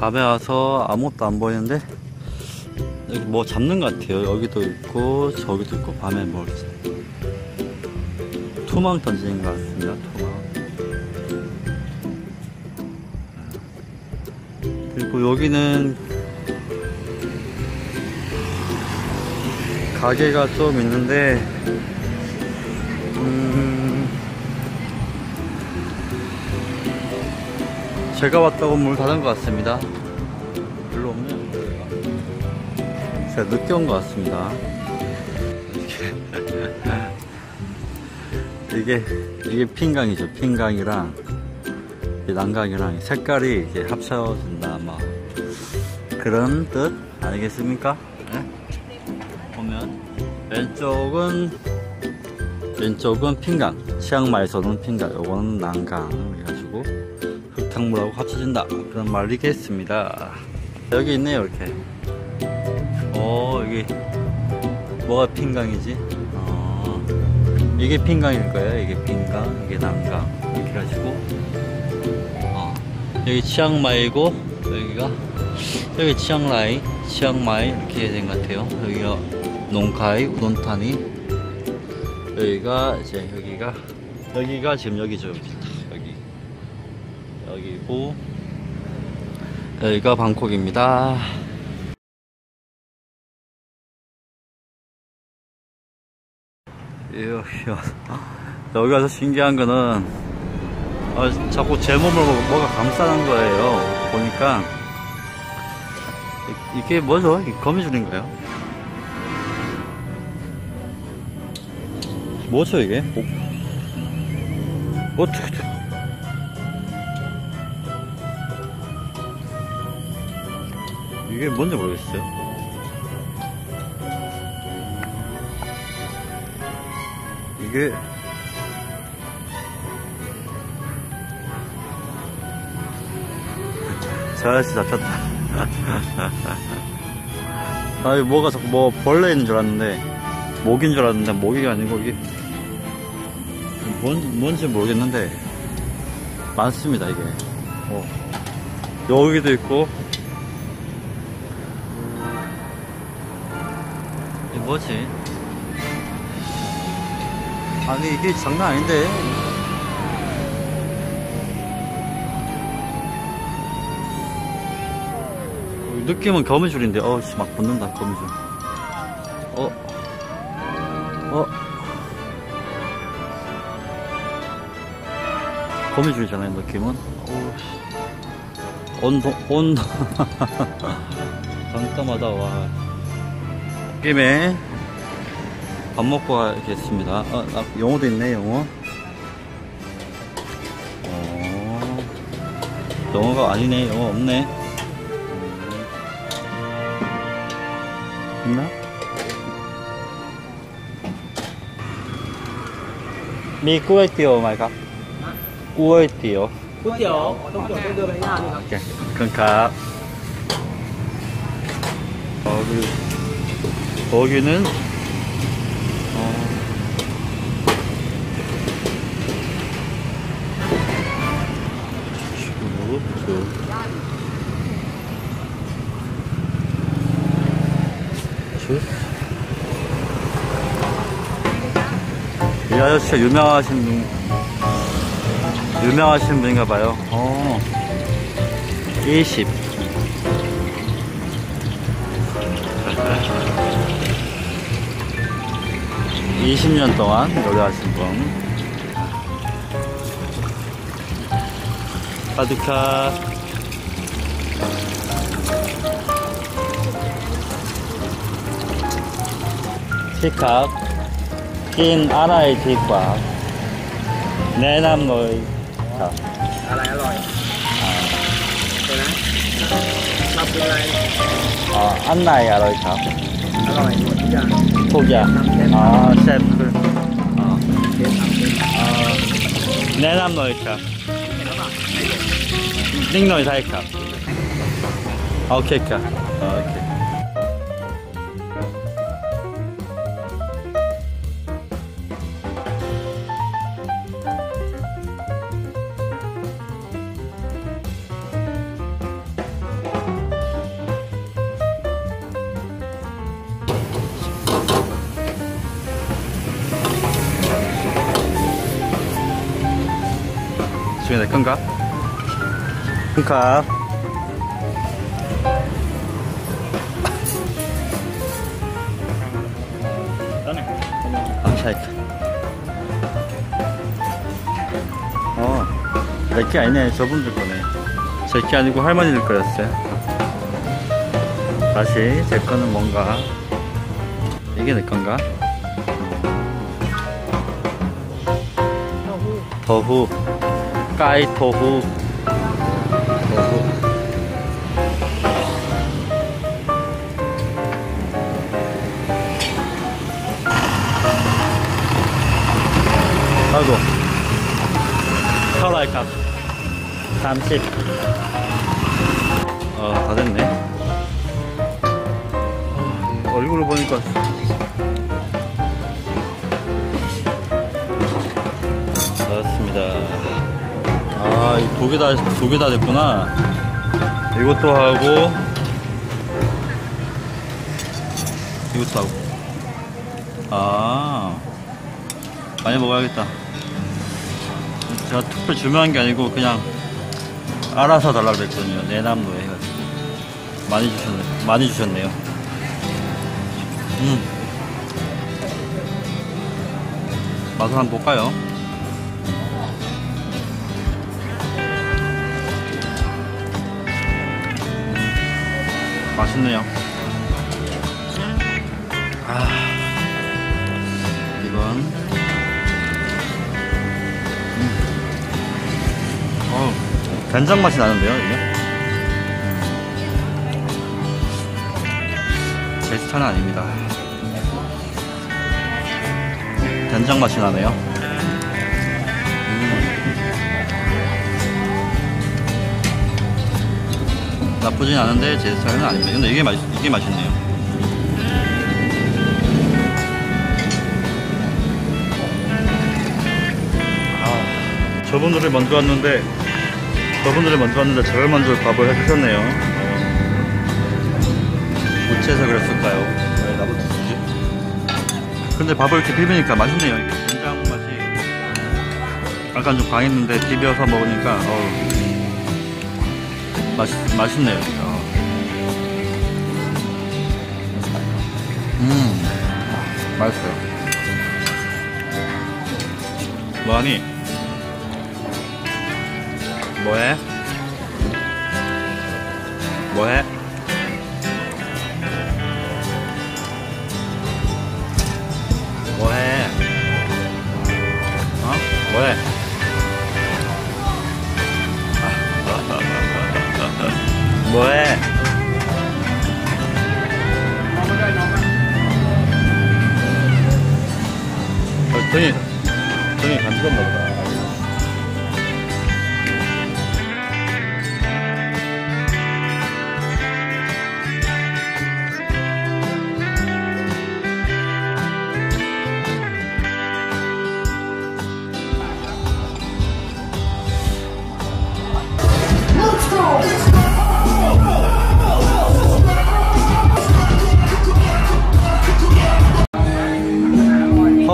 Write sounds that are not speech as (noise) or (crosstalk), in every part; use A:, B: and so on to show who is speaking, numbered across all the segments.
A: 밤에 와서 아무것도 안 보이는데 여기 뭐 잡는 것 같아요. 여기도 있고 저기도 있고 밤에 뭐 투망 던지는 것 같습니다 그리고 여기는 가게가 좀 있는데 음 제가 왔다고 문 닫은 것 같습니다. 별로 없네요 제가 늦게 온 것 같습니다. 이게 이게 핑강이죠 핑강이랑. 이 난강이랑 색깔이 이게 합쳐진다 아마 그런 뜻 아니겠습니까? 네? 보면 왼쪽은 왼쪽은 핑강 치앙마이에서는 핑강 요거는 난강 그래가지고 흙탕물하고 합쳐진다. 그런 말이겠습니다. 여기 있네요 이렇게. 오 여기 뭐가 핑강이지? 어, 이게 핑강일 거예요. 이게 핑강 이게 난강. 이렇게 해가지고 어, 여기 치앙마이고 여기가 여기 치앙라이 치앙마이 이렇게 된 것 같아요. 여기가 농카이 우돈타니 여기가 이제 여기가 여기가 지금 여기죠 여기. 여기. 여기고 여기가 방콕입니다. 여기 와서 신기한 거는 어, 자꾸 제 몸을 뭐- 뭐가 감싸는 거예요 보니까 이- 이게 뭐죠? 이 거미줄인가요? 뭐죠 이게? 뭐, 어떻게 돼? 이게 뭔지 모르겠어요. 이게 저 아저씨 잡혔다. (laughs) 아니 뭐가 자꾸 뭐 벌레인 줄 알았는데 목인 줄 알았는데 목이 아니고 이게 뭔, 뭔지 모르겠는데 많습니다 이게 어. 여기도 있고 이게 뭐지 아니 이게 장난 아닌데 느낌은 거미줄인데 어씨 막 붙는다 거미줄. 어. 어? 거미줄이잖아요 느낌은. 어우, 씨. 온도 온도. (laughs) 깜깜하다 와. 김에 밥 먹고 가겠습니다. 어, 아, 영어도 있네 영어. 어, 영어가 아니네 영어 없네 있나? 미 꾸어띠요 말까?
B: 꾸어띠요 꾸어띠요
A: 오케이. 그러니까 어기는 어, 지금 그 쭉, 쭉. 이 아저씨가 유명하신 분, 유명하신 분인가 봐요. 어. 20. 이십 년 동안 요리하신 분. 파두카.
B: thích hợp. Kim ờ. ở đây thì quả. Nế là 10 Thật
A: Ở đây cái này Ờ, anh này
B: à, ở đây thật Ở một chút giờ.
A: Phút giờ. Ờ, xem. Ờ, xem
B: Ờ Nế là 10 thật
A: Ninh Ok cả ờ, Ok. 내 건가? 큰가? 아, 샤이크. 어, 내게 아니네. 저분들 거네. 제게 아니고 할머니들 거였어요. 다시, 제 거는 뭔가. 이게 내 건가? 더후. 까이 토후. 토후. 아이고. 털라이 값. 30. 어, 다 됐네. 어, 얼굴을 보니까. 아, 두 개 다, 두 개 다 됐구나. 이것도 하고, 이것도 하고. 아, 많이 먹어야겠다. 제가 특별 주문한 게 아니고, 그냥, 알아서 달라고 그랬거든요. 내남로에 해가지고. 많이 주셨네, 많이 주셨네요. 음. 맛을 한번 볼까요? 맛있네요. 아, 이건 음. 어, 된장 맛이 나는데요, 이게? 제 스타일은 아닙니다. 된장 맛이 나네요. 나쁘진 않은데 제 스타일은 아닙니다. 근데 이게 맛 이게 맛있네요. 아, 저분들이 먼저 왔는데 저분들이 먼저 왔는데 저를 먼저 밥을 해주셨네요. 어째서 그랬을까요? 왜 나부터 주지? 근데 밥을 이렇게 비비니까 맛있네요. 이렇게 된장 맛이 약간 좀 강했는데 비벼서 먹으니까 어우, 맛있, 맛있네요. 어. 음, 맛있어요. 뭐하니? 뭐해? 뭐해? 뭐해? 어? 뭐해? 뭐해? 어, 등이, 등이 간지럽나 보다.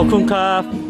A: ขอบคุณครับ